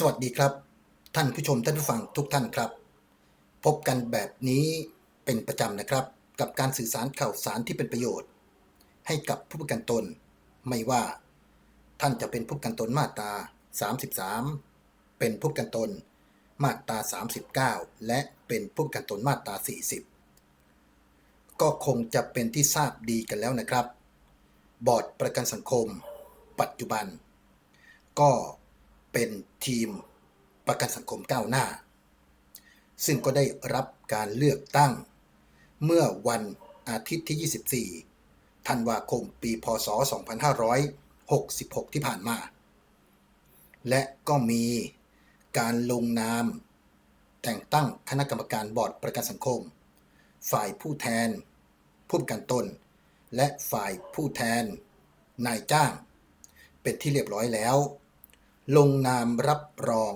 สวัสดีครับ ท่านผู้ชมท่านผู้ฟังทุกท่านครับ พบกันแบบนี้เป็นประจำนะครับ กับการสื่อสารข่าวสารที่เป็นประโยชน์ ให้กับผู้ประกันตน ไม่ว่า ท่านจะเป็นผู้ประกันตนมาตรา 33 เป็นผู้ประกันตนมาตรา 39 และเป็นผู้ประกันตนมาตรา 40 ก็คงจะเป็นที่ทราบดีกันแล้วนะครับ บอร์ดประกันสังคม ปัจจุบัน ก็ เป็นทีมประกันสังคมก้าวหน้า ซึ่งก็ได้รับการเลือกตั้ง เมื่อวันอาทิตย์ที่ 24 ธันวาคมปี พศ 2566 ที่ผ่านมา และก็มีการลงนาม แต่งตั้งคณะกรรมการบอร์ดประกันสังคม ฝ่ายผู้แทน ผู้ประกันตน และฝ่ายผู้แทน นายจ้าง เป็นที่เรียบร้อยแล้ว ลงนามรับรอง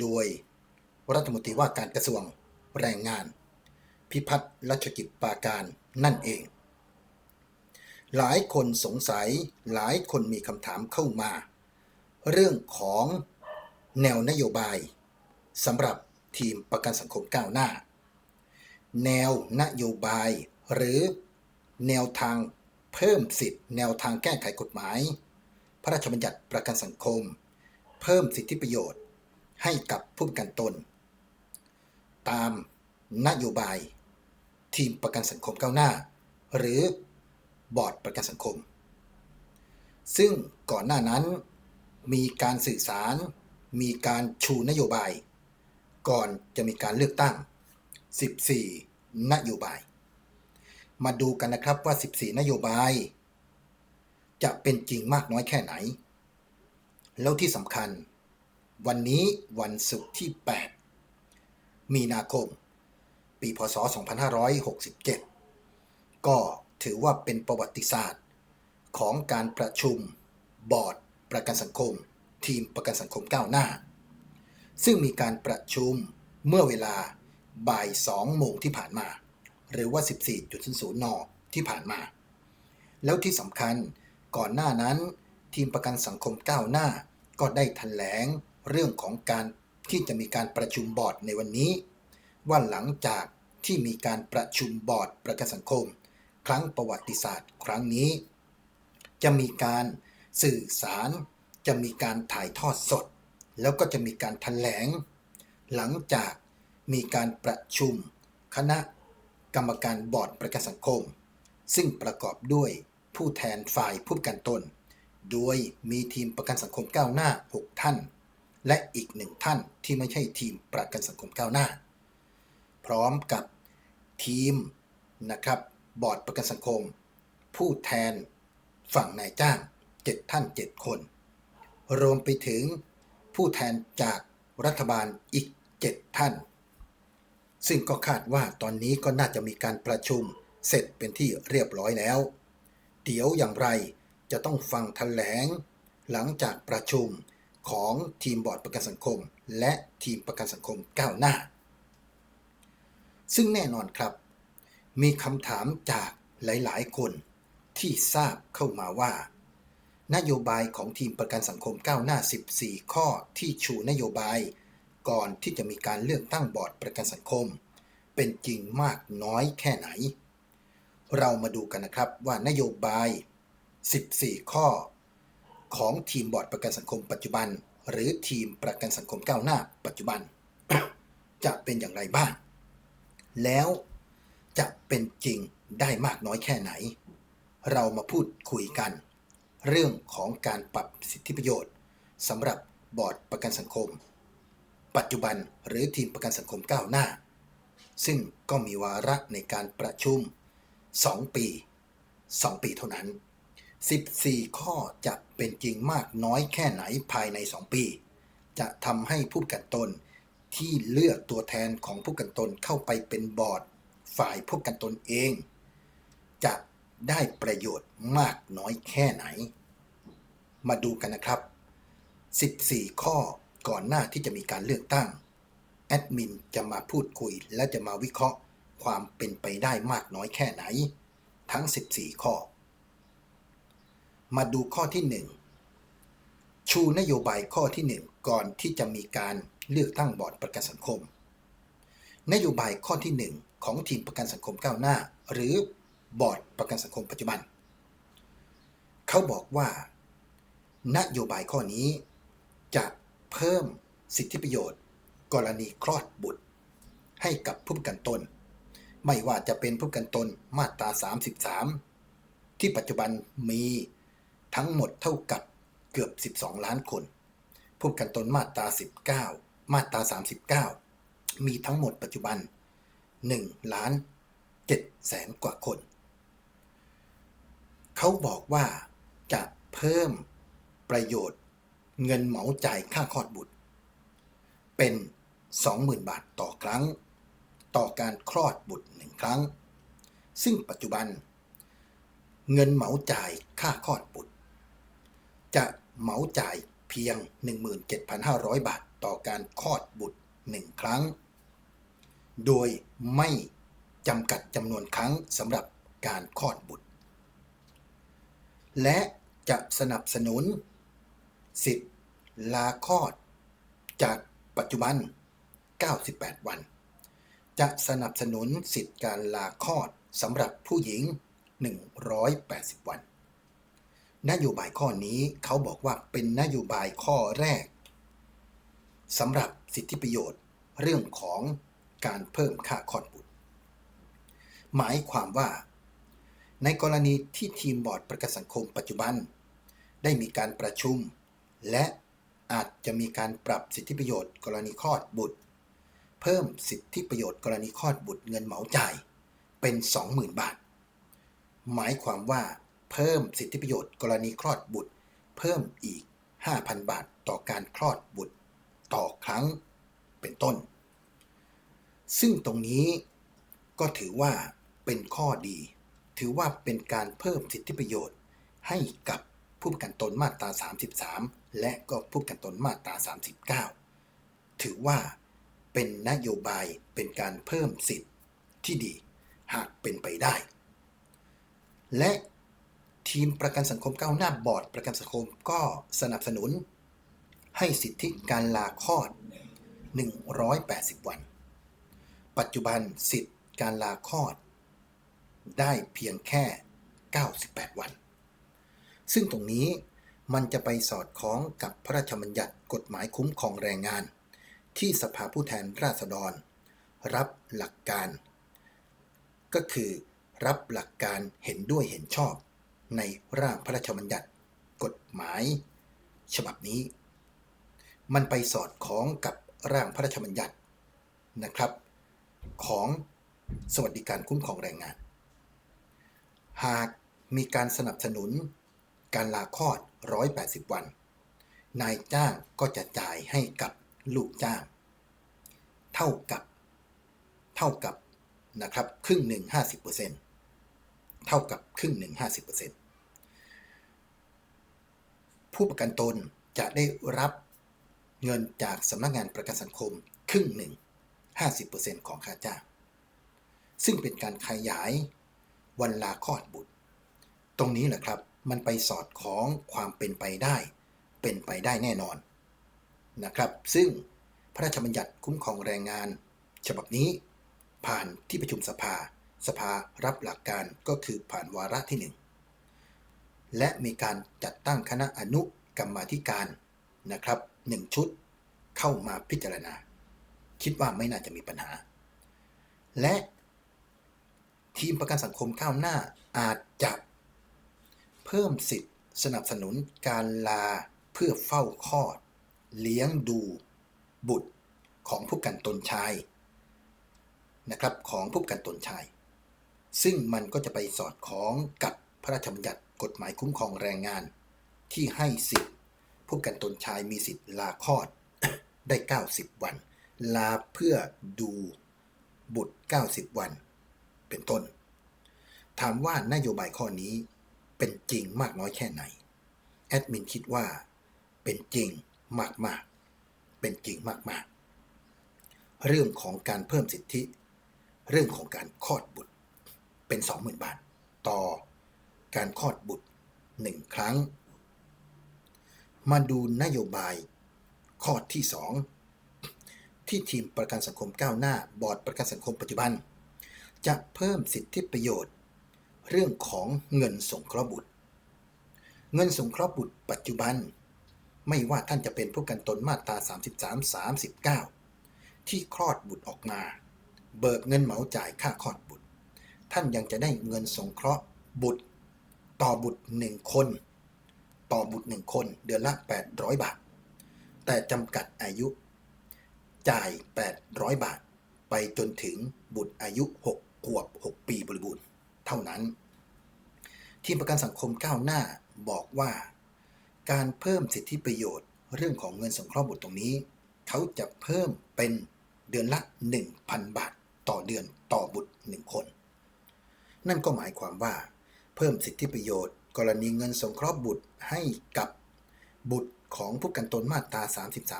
โดย รัฐมนตรีว่าการกระทรวงแรงงาน พิพัฒน์รัชกิจปาการนั่นเอง หลายคนสงสัยหลายคนมีคำถามเข้ามา เรื่องของแนวนโยบายสำหรับทีมประกันสังคมก้าวหน้า แนวนโยบายหรือแนวทางเพิ่มสิทธิ์ แนวทางแก้ไขกฎหมาย พระราชบัญญัติประกันสังคม เพิ่มสิทธิประโยชน์ ให้กับผู้ประกันตน ตามนโยบาย ทีมประกันสังคมก้าวหน้า หรือบอร์ดประกันสังคม ซึ่งก่อนหน้านั้นมีการสื่อสาร มีการชูนโยบาย ก่อนจะมีการเลือกตั้ง 14 นโยบาย มาดูกันนะครับว่า 14 นโยบาย จะเป็นจริงมากน้อยแค่ไหน แล้วที่สำคัญ วันนี้วันศุกร์ที่ 8 มีนาคม ปีพศ 2567 ก็ถือว่าเป็นประวัติศาสตร์ของการประชุมบอร์ดประกันสังคม ทีมประกันสังคมก้าวหน้า ซึ่งมีการประชุมเมื่อเวลาบ่าย2โมงที่ผ่านมา หรือว่า 14.00 น ที่ผ่านมา แล้วที่สำคัญก่อนหน้านั้น ทีมประกันสังคมก้าวหน้า ก็ได้แถลงเรื่องของการที่จะมีการประชุมบอร์ดในวันนี้ ว่าหลังจากที่มีการประชุมบอร์ดประกันสังคม ครั้งประวัติศาสตร์ ครั้งนี้ จะมีการสื่อสาร จะมีการถ่ายทอดสด แล้วก็จะมีการแถลง หลังจากมีการประชุม คณะกรรมการบอร์ดประกันสังคม ซึ่งประกอบด้วยผู้แทนฝ่ายผู้ประกันตน โดยมีทีมประกันสังคมก้าวหน้า 6 ท่าน และอีกหนึ่งท่านที่ไม่ใช่ทีมประกันสังคมก้าวหน้า พร้อมกับทีมนะครับบอร์ดประกันสังคม ผู้แทนฝั่งนายจ้าง 7 ท่าน 7 คน รวมไปถึงผู้แทนจากรัฐบาลอีก 7 ท่าน ซึ่งก็คาดว่าตอนนี้ก็น่าจะมีการประชุมเสร็จเป็นที่เรียบร้อยแล้ว เดี๋ยวอย่างไร จะต้องฟังแถลง หลังจากประชุมของทีมบอร์ดประกันสังคม และทีมประกันสังคมก้าวหน้า ซึ่งแน่นอนครับ มีคำถามจากหลายๆ คนที่ทราบเข้ามาว่า นโยบายของทีมประกันสังคมก้าวหน้า 14 ข้อที่ชูนโยบาย ก่อนที่จะมีการเลือกตั้งบอร์ดประกันสังคม เป็นจริงมากน้อยแค่ไหน เรามาดูกันนะครับว่านโยบาย 14 ข้อ ของทีมบอร์ดประกันสังคมปัจจุบัน หรือทีมประกันสังคมก้าวหน้า ปัจจุบัน จะเป็นอย่างไรบ้าง แล้วจะเป็นจริงได้มากน้อยแค่ไหน เรามาพูดคุยกัน เรื่องของการปรับสิทธิประโยชน์สำหรับบอร์ดประกันสังคม ปัจจุบันหรือทีมประกันสังคมก้าวหน้า ซึ่งก็มีวาระในการประชุม 2 ปี 2 ปีเท่านั้น 14 ข้อจะเป็นจริงมากน้อยแค่ไหนภายใน 2 ปี จะทำให้ผู้กันตนที่เลือกตัวแทนของผู้กันตนเข้าไปเป็นบอร์ดฝ่ายผู้กันตนเอง จะได้ประโยชน์มากน้อยแค่ไหน มาดูกันนะครับ 14 ข้อก่อนหน้าที่จะมีการเลือกตั้ง แอดมินจะมาพูดคุยและจะมาวิเคราะห์ความเป็นไปได้มากน้อยแค่ไหน ทั้ง 14 ข้อ มาดูข้อที่1ชชูนโยบายข้อที่หนึ่งก่อนที่จะมีการเลือกตั้งบอร์ดประกันสังคม นโยบายข้อที่หนึ่งของทีมประกันสังคมก้าวหน้า หรือบอร์ดประกันสังคมปัจจุบัน เขาบอกว่า นโยบายข้อนี้ จะเพิ่มสิทธิประโยชน์ กรณีคลอดบุตร ให้กับผู้ประกันตน ไม่ว่าจะเป็นผู้ประกันตนมาตรา 33 ที่ปัจจุบันมี ทั้งหมดเท่ากับเกือบ 12 ล้านคนผู้ประกันตนมาตรา 19 มาตรา 39 มีทั้งหมดปัจจุบัน1ล้าน7แสนกว่าคน เขาบอกว่าจะเพิ่มประโยชน์เงินเหมาจ่ายค่าคลอดบุตร เป็น 20,000 บาทต่อครั้ง ต่อการคลอดบุตรหนึ่งครั้ง ซึ่งปัจจุบัน เงินเหมาจ่ายค่าคลอดบุตร จะเหมาจ่ายเพียง 17,500 บาท ต่อการคลอดบุตรหนึ่งครั้ง โดยไม่จำกัดจำนวนครั้งสำหรับการคลอดบุตร และจะสนับสนุน สิทธิ์ลาคลอด จากปัจจุบัน 98 วัน จะสนับสนุนสิทธิ์การลาคลอดสำหรับผู้หญิง 180 วัน นโยบายข้อนี้เขาบอกว่าเป็นนโยบายข้อแรกสำหรับสิทธิประโยชน์เรื่องของการเพิ่มค่าคลอดบุตร หมายความว่า ในกรณีที่ทีมบอร์ดประกันสังคมปัจจุบัน ได้มีการประชุม และอาจจะมีการปรับสิทธิประโยชน์กรณีคลอดบุตร เพิ่มสิทธิประโยชน์กรณีคลอดบุตรเงินเหมาจ่ายเป็น 20,000 บาท หมายความว่า เพิ่มสิทธิประโยชน์กรณีคลอดบุตร เพิ่มอีก 5,000 บาทต่อการคลอดบุตร ต่อครั้งเป็นต้น ซึ่งตรงนี้ก็ถือว่าเป็นข้อดี ถือว่าเป็นการเพิ่มสิทธิประโยชน์ให้กับผู้ประกันตนมาตรา 33 และก็ผู้ประกันตนมาตรา 39 ถือว่าเป็นนโยบายเป็นการเพิ่มสิทธิ์ที่ดีหากเป็นไปได้ และ ทีมประกันสังคมก้าวหน้าบอร์ดประกันสังคมก็สนับสนุน ให้สิทธิการลาคลอด 180 วัน ปัจจุบันสิทธิการลาคลอด ได้เพียงแค่ 98 วัน ซึ่งตรงนี้มันจะไปสอดคล้องกับพระราชบัญญัติกฎหมายคุ้มครองแรงงาน ที่สภาผู้แทนราษฎร รับหลักการ ก็คือรับหลักการเห็นด้วยเห็นชอบ ในร่างพระราชบัญญัติกฎหมาย ฉบับนี้ มันไปสอดคล้องกับร่างพระราชบัญญัตินะครับ ของสวัสดิการคุ้มครองแรงงาน หากมีการสนับสนุน การลาคลอด 180 วัน นายจ้างก็จะจ่ายให้กับลูกจ้าง เท่ากับเท่ากับนะครับครึ่งหนึ่ง50%เท่ากับครึ่งหนึ่ง50% ผู้ประกันตนจะได้รับเงินจากสำนักงานประกันสังคมครึ่งหนึ่ง 50%ของค่าจ้าง ซึ่งเป็นการขยายวันลาคลอดบุตร ตรงนี้แหละครับ มันไปสอดคล้องความเป็นไปได้ เป็นไปได้แน่นอนนะครับ ซึ่งพระราชบัญญัติคุ้มครองแรงงาน ฉบับนี้ผ่านที่ประชุมสภา สภารับหลักการก็คือผ่านวาระที่1 และมีการจัดตั้งคณะอนุกรรมาธิการนะครับ1ชุดเข้ามาพิจารณา คิดว่าไม่น่าจะมีปัญหา และทีมประกันสังคมก้าวหน้าอาจจะเพิ่มสิทธิ์สนับสนุนการลาเพื่อเฝ้าคลอด เลี้ยงดูบุตรของผู้กันตนชายนะครับของผู้กันตนชาย ซึ่งมันก็จะไปสอดคล้องกับ พระราชบัญญัติกฎหมายคุ้มครองแรงงาน ที่ให้สิทธิ์ผู้กันตนชายมีสิทธิ์ลาคลอดได้ 90 วัน ลาเพื่อดูบุตร 90 วัน เป็นต้น ถามว่านโยบายข้อนี้เป็นจริงมากน้อยแค่ไหน แอดมินคิดว่า เป็นจริงมากๆ เป็นจริงมากๆ เรื่องของการเพิ่มสิทธิ เรื่องของการคลอดบุตรเป็น 20,000 บาท ต่อ การคลอดบุตร1ครั้ง มาดูนโยบายข้อที่ 2 ที่ทีมประกันสังคมก้าวหน้า บอร์ดประกันสังคมปัจจุบัน จะเพิ่มสิทธิประโยชน์ เรื่องของเงินสงเคราะห์บุตร เงินสงเคราะห์บุตรปัจจุบัน ไม่ว่าท่านจะเป็นผู้กันตนมาตรา 33 39 ที่คลอดบุตรออกมา เบิกเงินเหมาจ่ายค่าคลอดบุตร ท่านยังจะได้เงินสงเคราะห์บุตร ต่อบุตร 1 คน ต่อบุตร 1 คน เดือนละ 800 บาท แต่จำกัดอายุ จ่าย 800 บาท ไปจนถึงบุตรอายุ 6 ขวบ 6 ปีบริบูรณ์ เท่านั้น ทีมประกันสังคมก้าวหน้าบอกว่า การเพิ่มสิทธิประโยชน์ เรื่องของเงินสงเคราะห์บุตรตรงนี้ เขาจะเพิ่มเป็นเดือนละ 1,000 บาท ต่อเดือนต่อบุตร 1 คน นั่นก็หมายความว่า เพิ่มสิทธิประโยชน์ กรณีเงินสงเคราะห์บุตรให้กับบุตรของผู้กันตนมาตรา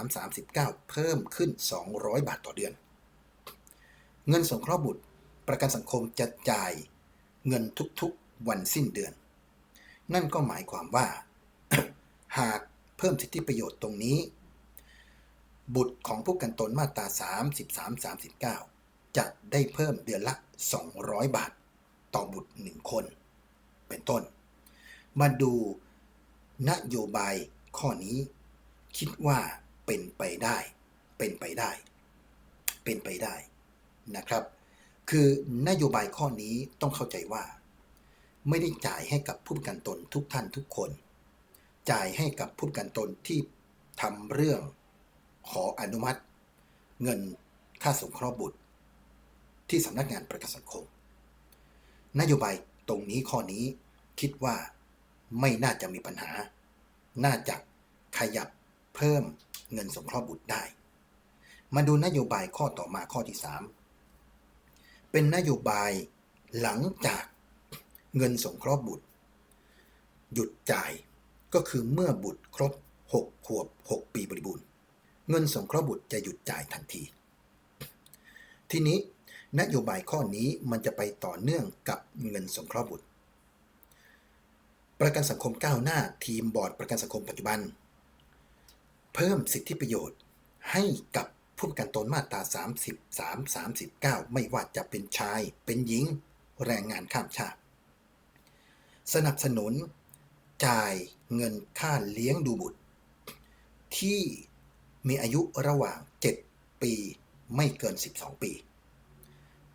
33 39 เพิ่มขึ้น 200 บาทต่อเดือน เงินสงเคราะห์บุตร ประกันสังคมจะจ่ายเงินทุกๆวันสิ้นเดือน นั่นก็หมายความว่า หากเพิ่มสิทธิประโยชน์ตรงนี้ บุตรของผู้กันตนมาตรา 33 39 จะได้เพิ่มเดือนละ 200 บาท ต่อบุตร 1 คน เป็นต้น มาดูนโยบายข้อนี้ คิดว่าเป็นไปได้ เป็นไปได้ เป็นไปได้นะครับ คือนโยบายข้อนี้ต้องเข้าใจว่า ไม่ได้จ่ายให้กับผู้ประกันตนทุกท่านทุกคน จ่ายให้กับผู้ประกันตนที่ทำเรื่องขออนุมัติ เงินค่าสงเคราะห์บุตร ที่สำนักงานประกันสังคม นโยบาย ตรงนี้ข้อนี้คิดว่าไม่น่าจะมีปัญหา น่าจะขยับเพิ่มเงินสงเคราะห์บุตรได้ มาดูนโยบายข้อต่อมาข้อที่ 3 เป็นนโยบายหลังจากเงินสงเคราะห์บุตร หยุดจ่ายก็คือเมื่อบุตรครบ 6 ขวบ 6 ปีบริบูรณ์ เงินสงเคราะห์บุตรจะหยุดจ่ายทันที ทีนี้ นโยบายข้อนี้มันจะไปต่อเนื่องกับเงินสงเคราะห์บุตร ประกันสังคมก้าวหน้าทีมบอร์ดประกันสังคมปัจจุบัน เพิ่มสิทธิประโยชน์ให้กับผู้ประกันตนมาตรา33 39 ไม่ว่าจะเป็นชาย เป็นหญิง แรงงานข้ามชาติ สนับสนุน จ่ายเงินค่าเลี้ยงดูบุตร ที่มีอายุระหว่าง 7 ปีไม่เกิน 12 ปี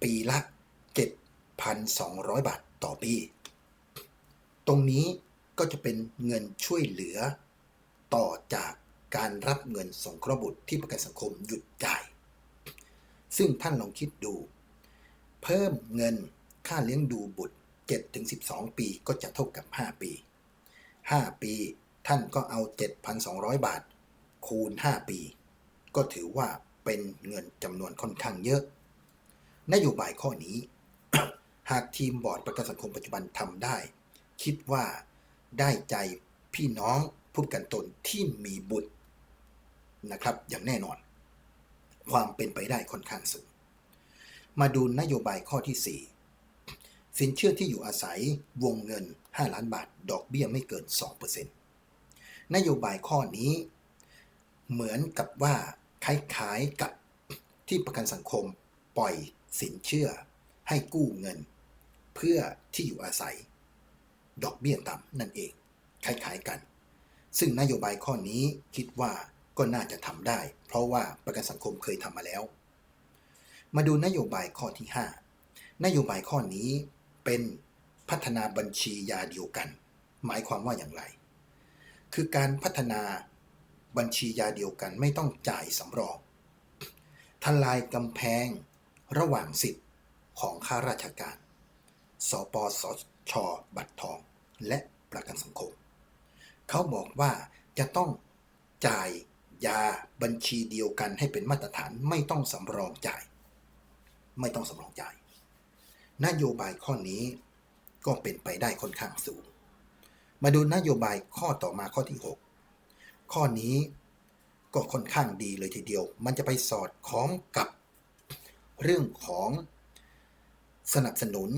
ปีละ 7,200 บาทต่อปี ตรงนี้ก็จะเป็นเงินช่วยเหลือ ต่อจากการรับเงินสงเคราะห์บุตรที่ประกันสังคมหยุดจ่าย ซึ่งท่านลองคิดดู เพิ่มเงินค่าเลี้ยงดูบุตร 7-12 ปีก็จะเท่ากับ 5 ปี 5 ปีท่านก็เอา 7,200 บาท คูณ 5 ปี ก็ถือว่าเป็นเงินจำนวนค่อนข้างเยอะ นโยบายข้อนี้ หากทีมบอร์ดประกันสังคมปัจจุบันทำได้ คิดว่าได้ใจพี่น้องผู้ประกันตนที่มีบุตรนะครับ อย่างแน่นอน ความเป็นไปได้ค่อนข้างสูง มาดูนโยบายข้อที่ 4 สินเชื่อที่อยู่อาศัยวงเงิน 5 ล้านบาท ดอกเบี้ยไม่เกิน 2%นโยบายข้อนี้ เหมือนกับว่าคล้ายๆกับที่ประกันสังคมปล่อย สินเชื่อให้กู้เงิน เพื่อที่อยู่อาศัย ดอกเบี้ยต่ำนั่นเองคล้ายๆกัน ซึ่งนโยบายข้อนี้คิดว่าก็น่าจะทำได้ เพราะว่าประกันสังคมเคยทำมาแล้ว มาดูนโยบายข้อที่ 5 นโยบายข้อนี้เป็นพัฒนาบัญชียาเดียวกัน หมายความว่าอย่างไร คือการพัฒนาบัญชียาเดียวกันไม่ต้องจ่ายสำรองทลายกำแพง ระหว่างสิทธิ์ของข้าราชการ สปสช บัตรทอง และประกันสังคม เขาบอกว่าจะต้องจ่ายยาบัญชีเดียวกันให้เป็นมาตรฐานไม่ต้องสำรองจ่าย ไม่ต้องสำรองจ่าย นโยบายข้อนี้ก็เป็นไปได้ค่อนข้างสูง มาดูนโยบายข้อต่อมาข้อที่ 6 ข้อนี้ก็ค่อนข้างดีเลยทีเดียว มันจะไปสอดคล้องกับ เรื่องของสนับสนุน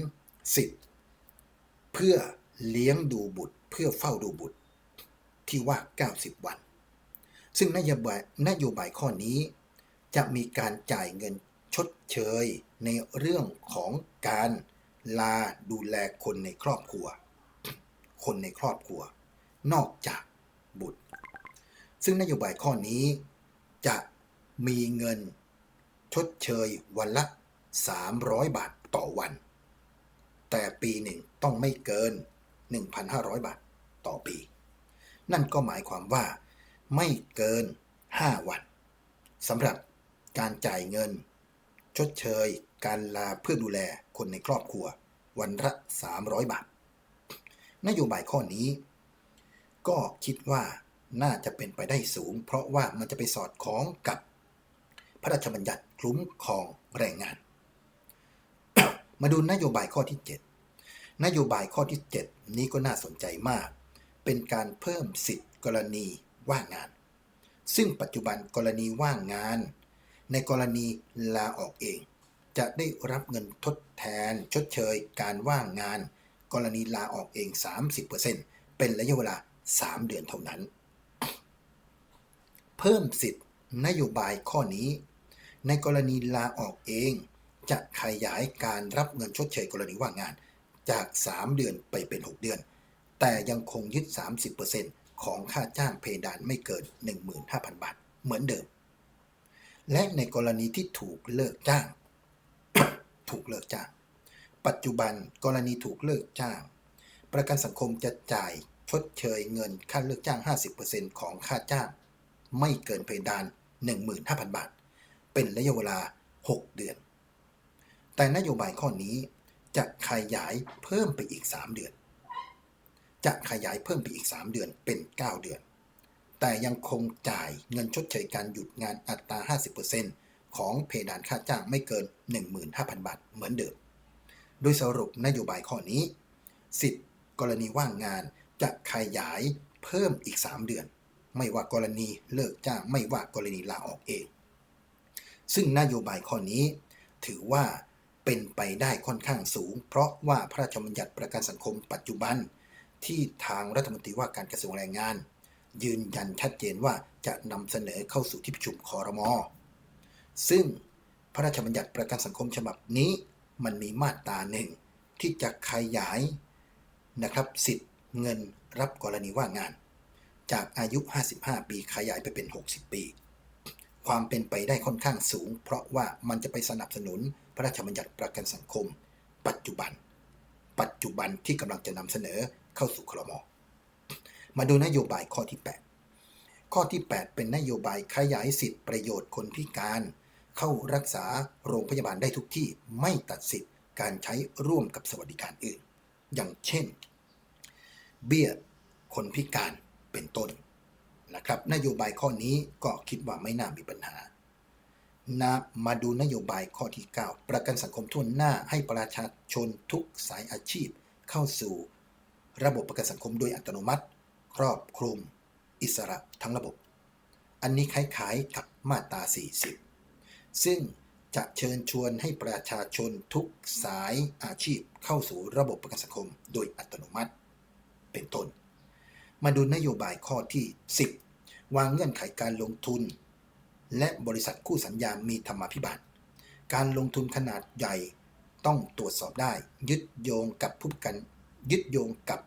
สิทธิ์ เพื่อเลี้ยงดูบุตร เพื่อเฝ้าดูบุตร ที่ว่า 90 วัน ซึ่งนโยบายนโยบายข้อนี้จะมีการจ่ายเงินชดเชยในเรื่องของการลาดูแลคนในครอบครัว คนในครอบครัว นอกจากบุตร ซึ่งนโยบายข้อนี้จะมีเงิน ชดเชยวันละ 300 บาทต่อวัน แต่ปีหนึ่งต้องไม่เกิน 1,500 บาทต่อปี นั่นก็หมายความว่าไม่เกิน 5 วันสำหรับการจ่ายเงิน ชดเชย การลาเพื่อดูแลคนในครอบครัว วันละ 300 บาท นโยบายข้อนี้ ก็คิดว่าน่าจะเป็นไปได้สูง เพราะว่ามันจะไปสอดคล้องกับ พระราชบัญญัติคุ้มครองแรงงาน มาดูนโยบายข้อที่ 7 นโยบายข้อที่ 7 นี้ก็น่าสนใจมาก เป็นการเพิ่มสิทธิกรณีว่างงาน ซึ่งปัจจุบันกรณีว่างงาน ในกรณีลาออกเอง จะได้รับเงินทดแทน ชดเชย การว่างงาน กรณีลาออกเอง 30%เป็นระยะเวลา 3 เดือนเท่านั้น เพิ่มสิทธิ นโยบายข้อนี้ ในกรณีลาออกเอง จะขยายการรับเงินชดเชยกรณีว่างงาน จาก 3 เดือนไปเป็น 6 เดือน แต่ยังคงยึด 30%ของค่าจ้างเพดานไม่เกิน 15,000 บาท เหมือนเดิม และในกรณีที่ถูกเลิกจ้าง ถูกเลิกจ้าง ปัจจุบันกรณีถูกเลิกจ้าง ประกันสังคมจะจ่ายชดเชยเงินค่าเลิกจ้าง 50%ของค่าจ้าง ไม่เกินเพดาน 15,000 บาท เป็นระยะเวลา 6 เดือน แต่นโยบายข้อนี้จะขยายเพิ่มไปอีก 3 เดือน จะขยายเพิ่มไปอีก 3 เดือนเป็น 9 เดือน แต่ยังคงจ่ายเงินชดเชยการหยุดงานอัตรา 50%ของเพดานค่าจ้างไม่เกิน 15,000 บาทเหมือนเดิม โดยสรุปนโยบายข้อนี้ สิทธิ์กรณีว่างงานจะขยายเพิ่มอีก 3 เดือน ไม่ว่ากรณีเลิกจ้างไม่ว่ากรณีลาออกเอง ซึ่งนโยบายข้อนี้ ถือว่าเป็นไปได้ค่อนข้างสูง เพราะว่าพระราชบัญญัติประกันสังคมปัจจุบัน ที่ทางรัฐมนตรีว่าการกระทรวงแรงงาน ยืนยันชัดเจนว่าจะนำเสนอเข้าสู่ที่ประชุมคอรมอซึ่งพระราชบัญญัติประกันสังคมฉบับนี้ มันมีมาตราหนึ่งที่จะขยายนะครับสิทธิ์เงินรับกรณีว่างงาน จากอายุ 55 ปีขยายไปเป็น 60 ปี ความเป็นไปได้ค่อนข้างสูง เพราะว่ามันจะไปสนับสนุนพระราชบัญญัติประกันสังคม ปัจจุบัน ปัจจุบันที่กำลังจะนำเสนอเข้าสู่ครม มาดูนโยบายข้อที่ 8 ข้อที่ 8 เป็นนโยบายขยายสิทธิประโยชน์คนพิการ เข้ารักษาโรงพยาบาลได้ทุกที่ไม่ตัดสิทธิการใช้ร่วมกับสวัสดิการอื่น อย่างเช่น เบี้ยคนพิการ เป็นต้นนะครับนโยบายข้อนี้ก็คิดว่าไม่น่ามีปัญหานะมาดูนโยบายข้อที่ 9 ประกันสังคมทั่วหน้าให้ประชาชนทุกสายอาชีพ เข้าสู่ ระบบประกันสังคมโดยอัตโนมัติ ครอบคลุม อิสระทั้งระบบ อันนี้คล้ายๆกับมาตรา 40 ซึ่งจะเชิญชวนให้ประชาชนทุกสายอาชีพ เข้าสู่ระบบประกันสังคมโดยอัตโนมัติ เป็นต้น มาดูนโยบายข้อที่ 10 วางเงื่อนไขการลงทุน และบริษัทคู่สัญญามีธรรมาภิบาล การลงทุนขนาดใหญ่ต้องตรวจสอบได้ ยึดโยงกับผู้กันยึดโยงกับ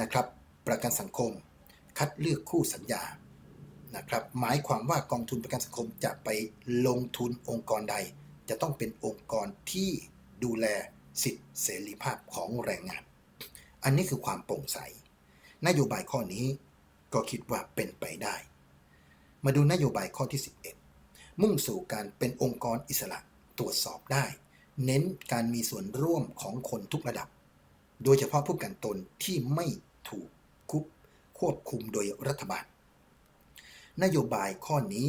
นะครับ ประกันสังคม คัดเลือกคู่สัญญานะครับ หมายความว่ากองทุนประกันสังคมจะไปลงทุนองค์กรใด จะต้องเป็นองค์กรที่ดูแลสิทธิเสรีภาพของแรงงาน อันนี้คือความโปร่งใส นโยบายข้อนี้ก็คิดว่าเป็นไปได้ มาดูนโยบายข้อที่ 11 มุ่งสู่การเป็นองค์กรอิสระตรวจสอบได้ เน้นการมีส่วนร่วมของคนทุกระดับ โดยเฉพาะผู้กันตนที่ไม่ถูกคุบควบคุมโดยรัฐบาล นโยบายข้อนี้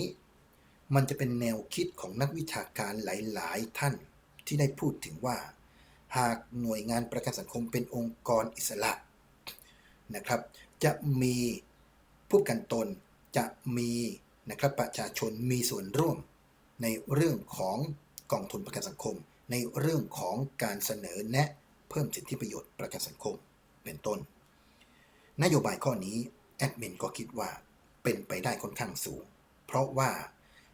มันจะเป็นแนวคิดของนักวิชาการหลาย ๆ ท่านที่ได้พูดถึงว่า หากหน่วยงานประกันสังคมเป็นองค์กรอิสระ นะครับ จะมีผู้กันตนจะมีนะครับประชาชนมีส่วนร่วมในเรื่องของกองทุนประกันสังคม ในเรื่องของการเสนอแนะเพิ่มสิทธิประโยชน์ประกันสังคมเป็นต้น นโยบายข้อนี้แอดมินก็คิดว่าเป็นไปได้ค่อนข้างสูง เพราะว่า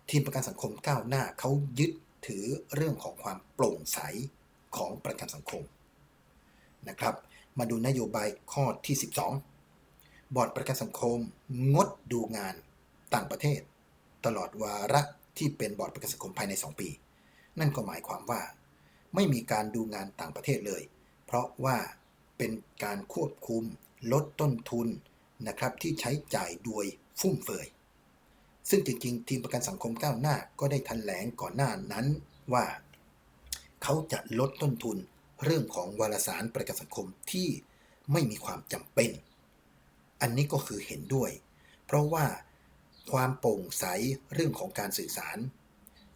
ทีมประกันสังคมก้าวหน้าเขายึดถือเรื่องของความโปร่งใสของประกันสังคมนะครับ มาดูนโยบายข้อที่ 12 บอร์ดประกันสังคม งดดูงานต่างประเทศ ตลอดวาระที่เป็นบอร์ดประกันสังคมภายใน 2 ปี นั่นก็หมายความว่า ไม่มีการดูงานต่างประเทศเลย เพราะว่าเป็นการควบคุมลดต้นทุนนะครับที่ใช้จ่ายโดยฟุ่มเฟือย ซึ่งจริงๆ ทีมประกันสังคมก้าวหน้าก็ได้ทันแถลงก่อนหน้านั้นว่า เขาจะลดต้นทุน เรื่องของวารสารประกันสังคมที่ไม่มีความจำเป็น อันนี้ก็คือเห็นด้วย เพราะว่าความโปร่งใสเรื่องของการสื่อสาร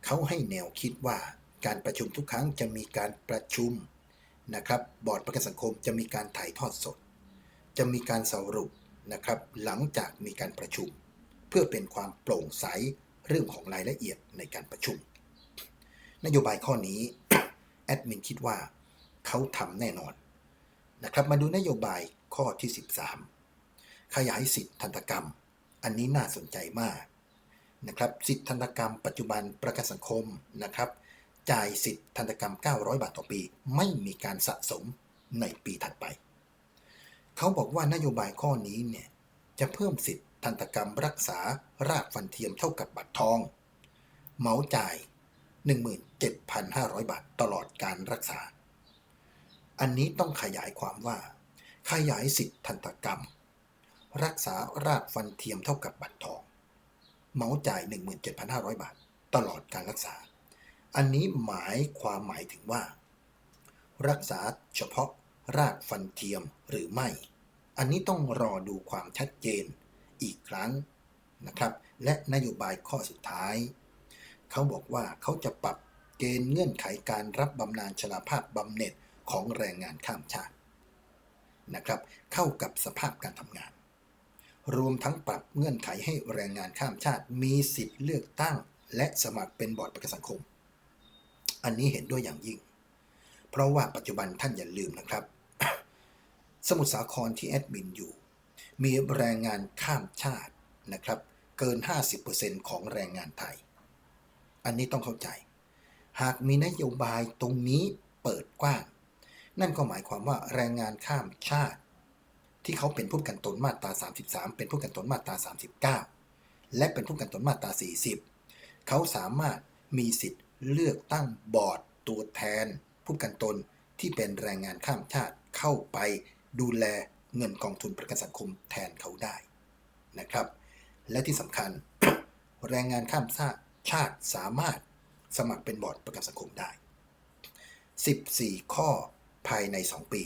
เขาให้แนวคิดว่าการประชุมทุกครั้งจะมีการประชุมนะครับบอร์ดประกันสังคมจะมีการถ่ายทอดสด จะมีการสรุปนะครับหลังจากมีการประชุม เพื่อเป็นความโปร่งใสเรื่องของรายละเอียดในการประชุม นโยบายข้อนี้แอดมินคิดว่า เขาทำแน่นอนนะครับ มาดูนโยบายข้อที่ 13 ขยายสิทธิทันตกรรม อันนี้น่าสนใจมากนะครับสิทธิทันตกรรมปัจจุบันประกันสังคมนะครับจ่ายสิทธิทันตกรรม 900 บาทต่อปี ไม่มีการสะสมในปีถัดไป เขาบอกว่านโยบายข้อนี้เนี่ยจะเพิ่มสิทธิทันตกรรมรักษารากฟันเทียมเท่ากับบัตรทองเหมาจ่าย 17,500 บาทตลอดการรักษา อันนี้ต้องขยายความว่า ขยายสิทธิทันตกรรม รักษารากฟันเทียมเท่ากับบัตรทองเหมาจ่าย 17,500 บาท ตลอดการรักษา อันนี้หมายความหมายถึงว่า รักษาเฉพาะรากฟันเทียมหรือไม่ อันนี้ต้องรอดูความชัดเจนอีกครั้งนะครับ และนโยบายข้อสุดท้าย เขาบอกว่าเขาจะปรับเกณฑ์เงื่อนไขการรับบำนาญชราภาพบำเหน็จ ของแรงงานข้ามชาตินะครับ เข้ากับสภาพการทำงาน รวมทั้งปรับเงื่อนไขให้แรงงานข้ามชาติ มีสิทธิ์เลือกตั้ง และสมัครเป็นบอร์ดประกันสังคม อันนี้เห็นด้วยอย่างยิ่ง เพราะว่าปัจจุบันท่านอย่าลืมนะครับ สมุทรสาครที่แอดมินอยู่ มีแรงงานข้ามชาตินะครับ เกิน 50%ของแรงงานไทย อันนี้ต้องเข้าใจ หากมีนโยบายตรงนี้เปิดกว้าง นั่นก็หมายความว่าแรงงานข้ามชาติ ที่เขาเป็นผู้กันตนมาตรา 33 เป็นผู้กันตนมาตรา 39 และเป็นผู้กันตนมาตรา 40 เขาสามารถมีสิทธิ์เลือกตั้งบอร์ดตัวแทน ผู้กันตนที่เป็นแรงงานข้ามชาติเข้าไปดูแลเงินกองทุนประกันสังคมแทนเขาได้นะครับ และที่สำคัญ แรงงานข้ามชาติชาติสามารถสมัครเป็นบอร์ดประกันสังคมได้ 14 ข้อ ภายใน 2 ปี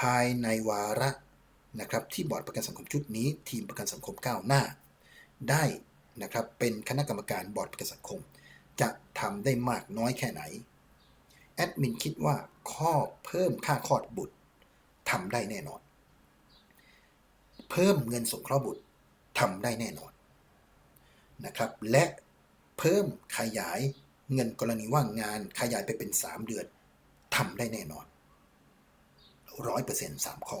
ภายในวาระนะครับที่บอร์ดประกันสังคมชุดนี้ ทีมประกันสังคมก้าวหน้า ได้นะครับเป็นคณะกรรมการบอร์ดประกันสังคม จะทำได้มากน้อยแค่ไหนแอดมินคิดว่าข้อเพิ่มค่าคลอดบุตรทำได้แน่นอน เพิ่มเงินสงเคราะห์บุตรทำได้แน่นอนนะครับและเพิ่มขยายเงินกรณีว่างงานขยายไปเป็น 3 เดือน ทำได้แน่นอนร้อยเปอร์เซ็นต์สามข้อ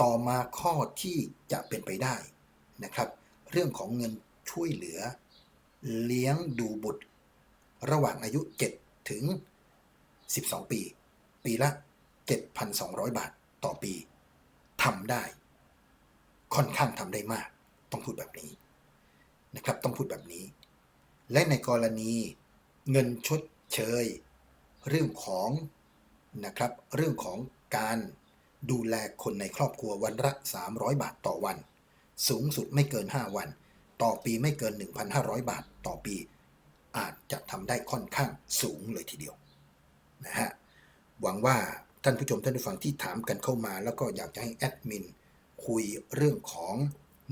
ต่อมาข้อที่จะเป็นไปได้นะครับ เรื่องของเงินช่วยเหลือ เลี้ยงดูบุตร ระหว่างอายุ 7 ถึง 12 ปี ปีละ 7,200 บาทต่อปีทำได้ ค่อนข้างทำได้มาก ต้องพูดแบบนี้นะครับ ต้องพูดแบบนี้ และในกรณีเงินชดเชย เรื่องของ นะครับ เรื่องของการดูแลคนในครอบครัววันละ 300 บาทต่อวัน สูงสุดไม่เกิน 5 วัน ต่อปีไม่เกิน 1,500 บาทต่อปี อาจจะทำได้ค่อนข้างสูงเลยทีเดียวนะฮะหวังว่าท่านผู้ชมท่านผู้ฟังที่ถามกันเข้ามา แล้วก็อยากจะให้แอดมินคุยเรื่องของ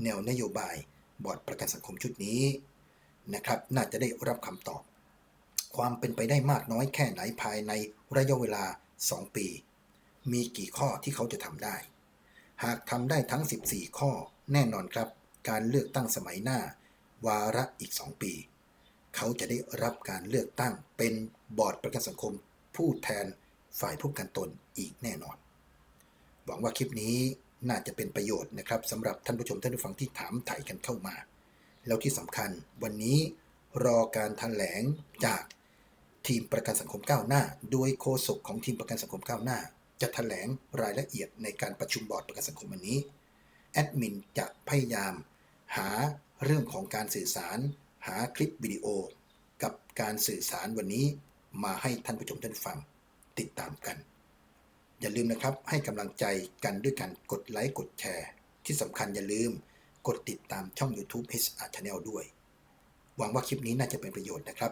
แนวนโยบายบอร์ดประกันสังคมชุดนี้นะครับ น่าจะได้รับคำตอบ ความเป็นไปได้มากน้อยแค่ไหนภายในระยะเวลา 2 ปี มีกี่ข้อที่เขาจะทำได้ หากทำได้ทั้ง 14 ข้อ แน่นอนครับ การเลือกตั้งสมัยหน้า วาระอีก 2 ปี เขาจะได้รับการเลือกตั้งเป็นบอร์ดประกันสังคม ผู้แทนฝ่ายผู้กันตนอีกแน่นอน หวังว่าคลิปนี้น่าจะเป็นประโยชน์นะครับสำหรับท่านผู้ชมท่านผู้ฟังที่ถามไถ่กันเข้ามา แล้วที่สำคัญวันนี้รอการแถลงจาก ทีมประกันสังคมก้าวหน้า โดยโฆษกของทีมประกันสังคมก้าวหน้า จะแถลงรายละเอียดในการประชุมบอร์ดประกันสังคมวันนี้ แอดมินจะพยายาม หาเรื่องของการสื่อสาร หาคลิปวิดีโอ กับการสื่อสารวันนี้ มาให้ท่านผู้ชมท่านฟัง ติดตามกัน อย่าลืมนะครับให้กำลังใจกันด้วยการกดไลค์กดแชร์ ที่สำคัญอย่าลืมกดติดตามช่อง YouTube HR Channel ด้วย หวังว่าคลิปนี้น่าจะเป็นประโยชน์นะครับ